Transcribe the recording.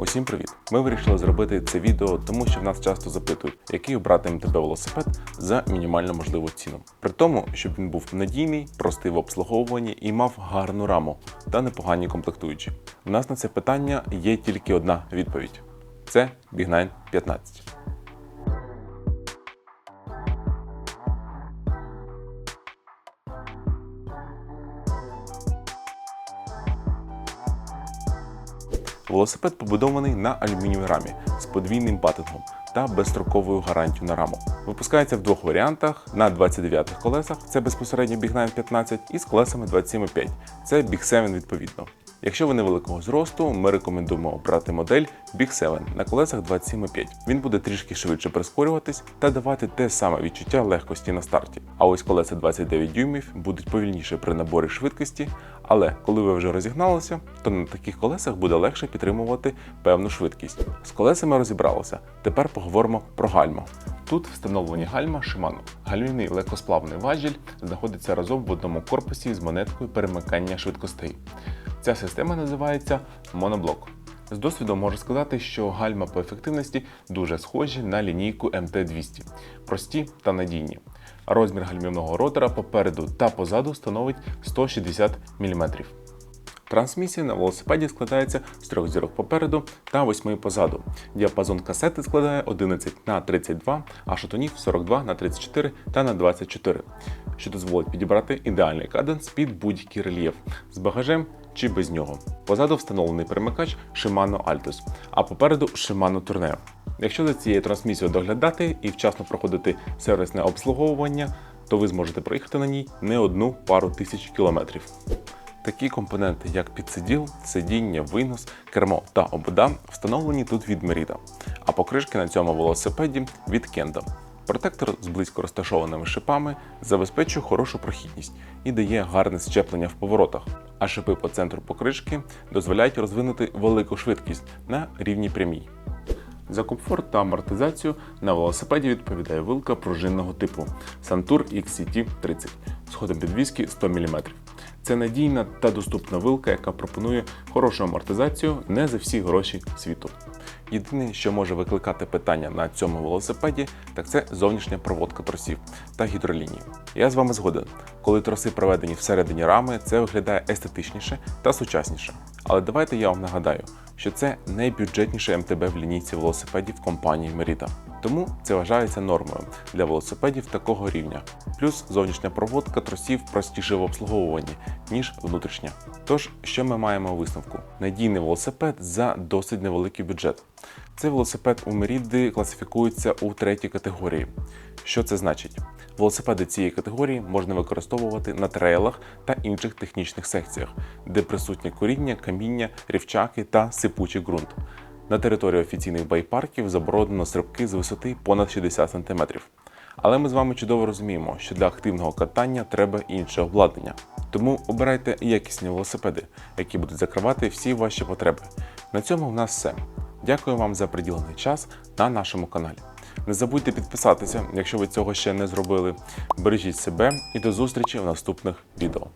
Усім привіт! Ми вирішили зробити це відео, тому що в нас часто запитують, який обрати МТБ велосипед за мінімально можливу ціну. При тому, щоб він був надійний, простий в обслуговуванні і мав гарну раму та непогані комплектуючі. У нас на це питання є тільки одна відповідь: це Big 9 15. Велосипед побудований на алюмінієвій рамі з подвійним патингом та безстроковою гарантією на раму. Випускається в двох варіантах на 29 колесах, це безпосередньо Big 9 15, і з колесами 27,5, це Big 7 відповідно. Якщо ви невеликого зросту, ми рекомендуємо обрати модель Big 7 на колесах 27,5. Він буде трішки швидше прискорюватись та давати те саме відчуття легкості на старті. А ось колеса 29 дюймів будуть повільніше при наборі швидкості, але коли ви вже розігналися, то на таких колесах буде легше підтримувати певну швидкість. З колесами розібралося. Тепер поговоримо про гальма. Тут встановлені гальма Shimano. Гальмівний легкосплавний важіль знаходиться разом в одному корпусі з монеткою перемикання швидкостей. Ця система називається моноблок. З досвіду можу сказати, що гальма по ефективності дуже схожі на лінійку МТ200, прості та надійні. Розмір гальмівного ротора попереду та позаду становить 160 мм. Трансмісія на велосипеді складається з трьох зірок попереду та восьми позаду. Діапазон касети складає 11 на 32, а шатунів 42 на 34 та на 24, що дозволить підібрати ідеальний каденс під будь-який рельєф з багажем чи без нього. Позаду встановлений перемикач Shimano Altus, а попереду Shimano Tourneo. Якщо за цією трансмісією доглядати і вчасно проходити сервісне обслуговування, то ви зможете проїхати на ній не одну пару тисяч кілометрів. Такі компоненти, як підсиділ, сидіння, винос, кермо та обода, встановлені тут від Merida, а покришки на цьому велосипеді від Kenda. Протектор з близько розташованими шипами забезпечує хорошу прохідність і дає гарне щеплення в поворотах, а шипи по центру покришки дозволяють розвинути велику швидкість на рівні прямій. За комфорт та амортизацію на велосипеді відповідає вилка пружинного типу Santur XCT 30 з ходом підвіски 100 мм. Це надійна та доступна вилка, яка пропонує хорошу амортизацію не за всі гроші світу. Єдине, що може викликати питання на цьому велосипеді, так це зовнішня проводка тросів та гідролінії. Я з вами згоден, коли троси проведені всередині рами, це виглядає естетичніше та сучасніше. Але давайте я вам нагадаю, що це найбюджетніше МТБ в лінійці велосипедів компанії Merida. Тому це вважається нормою для велосипедів такого рівня. Плюс зовнішня проводка тросів простіше в обслуговуванні, ніж внутрішня. Тож, що ми маємо у висновку? Надійний велосипед за досить невеликий бюджет. Цей велосипед у Меріди класифікується у третій категорії. Що це значить? Велосипеди цієї категорії можна використовувати на трейлах та інших технічних секціях, де присутнє коріння, каміння, рівчаки та сипучий ґрунт. На території офіційних байпарків заборонено стрибки з висоти понад 60 см. Але ми з вами чудово розуміємо, що для активного катання треба інше обладнання. Тому обирайте якісні велосипеди, які будуть закривати всі ваші потреби. На цьому в нас все. Дякую вам за приділений час на нашому каналі. Не забудьте підписатися, якщо ви цього ще не зробили. Бережіть себе і до зустрічі в наступних відео.